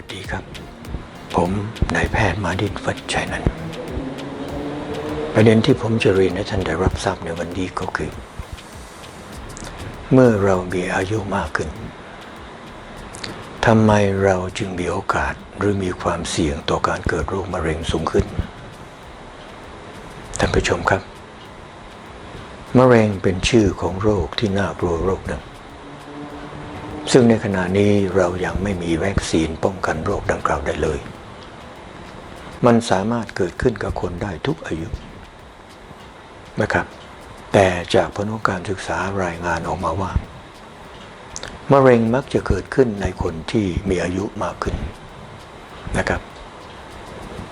วัสดีครับ ผมนายแพทย์มาดิตวัชชัยนันประเด็นที่ผมจะเรียนให้ท่านได้รับทราบในวันนี้ก็คือ เมื่อเรามีอายุมากขึ้นทำไมเราจึงมีโอกาสหรือมีความเสี่ยงต่อการเกิดโรคมะเร็งสูงขึ้น ท่านผู้ชมครับ มะเร็งเป็นชื่อของโรคที่น่ากลัวโรคหนึ่ง ซึ่งในขณะนี้เรายังไม่มีวัคซีนป้องกันโรคดังกล่าวได้เลย มันสามารถเกิดขึ้นกับคนได้ทุกอายุนะครับ แต่จากผลของการศึกษารายงานออกมาว่ามะเร็งมักจะเกิดขึ้นในคนที่มีอายุมากขึ้นนะครับ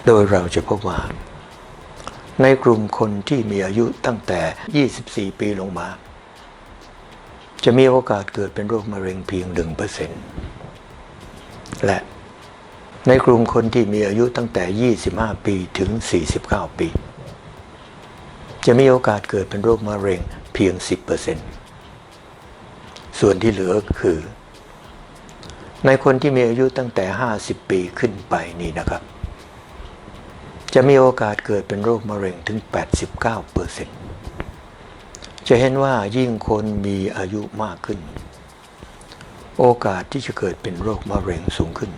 โดยเราจะพบว่า ในกลุ่มคนที่มีอายุตั้งแต่ 24 ปีลงมา จะมีโอกาสเกิดเป็นโรคมะเร็งเพียง1%และในกลุ่มคนที่มีอายุตั้งแต่ 25 ปีถึง 49 ปี จะมีโอกาสเกิดเป็นโรคมะเร็งเพียง 10%ส่วนที่เหลือคือ ในคนที่มีอายุตั้งแต่ 50 ปีขึ้นไปนี่นะครับ จะมีโอกาสเกิดเป็นโรคมะเร็งถึง 89% จะเห็นว่ายิ่งคนมีอายุมากขึ้น โอกาสที่จะเกิดเป็นโรคมะเร็งสูงขึ้น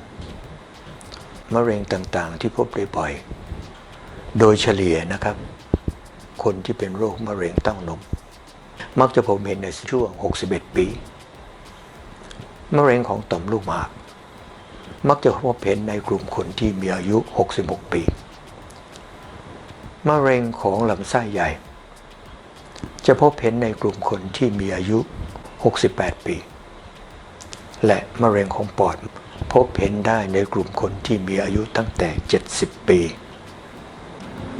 มะเร็งต่างๆที่พบได้บ่อย โดยเฉลี่ยนะครับ คนที่เป็นโรคมะเร็งเต้านม มักจะพบเห็นในช่วง 61 ปี มะเร็งของต่อมลูกหมาก มักจะพบเห็นในกลุ่มคนที่มีอายุ 66 ปี มะเร็งของลำไส้ใหญ่ จะพบเห็นในกลุ่มคนที่มีอายุ 68 ปี และมะเร็งของปอดพบเห็นได้ในกลุ่มคนที่มีอายุตั้งแต่ 70 ปี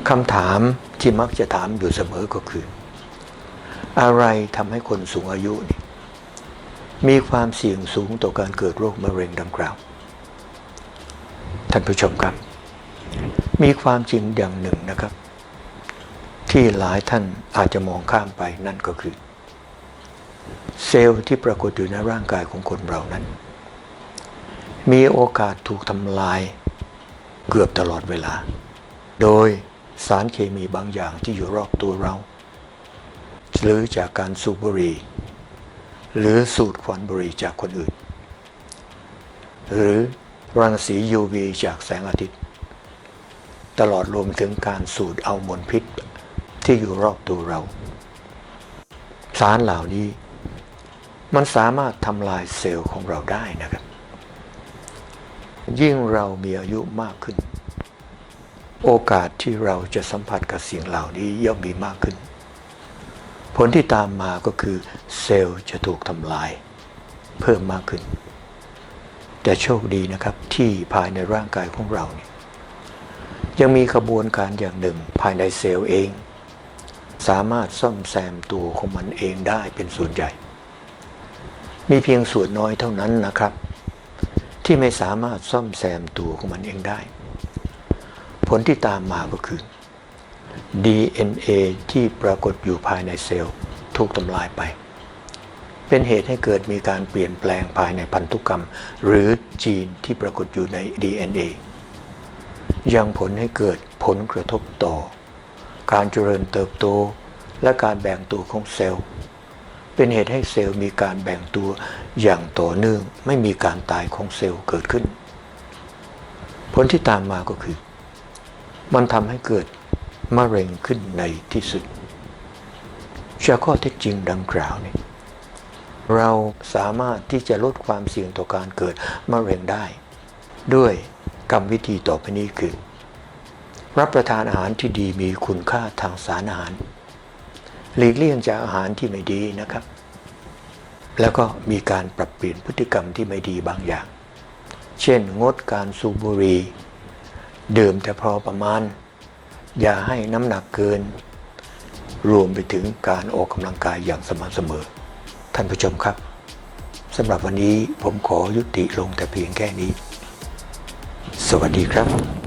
คำถามที่มักจะถามอยู่เสมอก็คือ อะไรทำให้คนสูงอายุนี่มีความเสี่ยงสูงต่อการเกิดโรคมะเร็งดังกล่าว ท่านผู้ชมครับ มีความจริงอย่างหนึ่งนะครับ ที่หลายท่านอาจจะมองข้ามไปนั่นก็คือ เซลล์ที่ปรากฏอยู่ในร่างกายของคนเรานั้น มีโอกาสถูกทำลายเกือบตลอดเวลา โดยสารเคมีบางอย่างที่อยู่รอบตัวเรา หรือจากการสูบบุหรี่หรือสูดควันบุหรี่จากคนอื่น หรือรังสี UV จากแสงอาทิตย์ ตลอดรวมถึงการสูดเอามลพิษ ที่อยู่รอบตัวเรา สารเหล่านี้ มันสามารถทำลายเซลล์ของเราได้นะครับ ยิ่งเรามีอายุมากขึ้น โอกาสที่เราจะสัมผัสกับสิ่งเหล่านี้ย่อมมีมากขึ้น ผลที่ตามมาก็คือ เซลล์จะถูกทำลาย เพิ่มมากขึ้น แต่โชคดีนะครับที่ภายในร่างกายของเราเนี่ยยังมีขบวนการอย่างหนึ่งภายในเซลล์เอง สามารถซ่อมแซมตัวของมันเองได้เป็นส่วนใหญ่ มีเพียงส่วนน้อยเท่านั้นนะครับ ที่ไม่สามารถซ่อมแซมตัวของมันเองได้ ผลที่ตามมาก็คือ DNA ที่ปรากฏอยู่ภายในเซลล์ถูกทำลายไป เป็นเหตุให้เกิดมีการเปลี่ยนแปลงภายในพันธุกรรม หรือจีนที่ปรากฏอยู่ใน DNA ยังผลให้เกิดผลกระทบต่อ การเจริญเติบโต และการแบ่งตัวของเซลล์ เป็นเหตุให้เซลล์มีการแบ่งตัวอย่างต่อเนื่องไม่มีการตายของเซลล์เกิดขึ้น ผลที่ตามมาก็คือ มันทำให้เกิดมะเร็งขึ้นในที่สุดจากข้อเท็จจริงดังกล่าวนี้เราสามารถที่จะลดความเสี่ยงต่อการเกิดมะเร็งได้ ด้วยกรรมวิธีต่อไปนี้คือ รับประทานอาหารที่ดีมีคุณค่าทางสารอาหาร หลีกเลี่ยงจากอาหารที่ไม่ดีนะครับ แล้วก็มีการปรับเปลี่ยนพฤติกรรมที่ไม่ดีบางอย่าง เช่น งดการสูบบุหรี่ดื่มแต่พอประมาณ อย่าให้น้ำหนักเกิน รวมไปถึงการออกกำลังกายอย่างสม่ำเสมอ ท่านผู้ชมครับสำหรับวันนี้ผมขอยุติลงแต่เพียงแค่นี้ สวัสดีครับ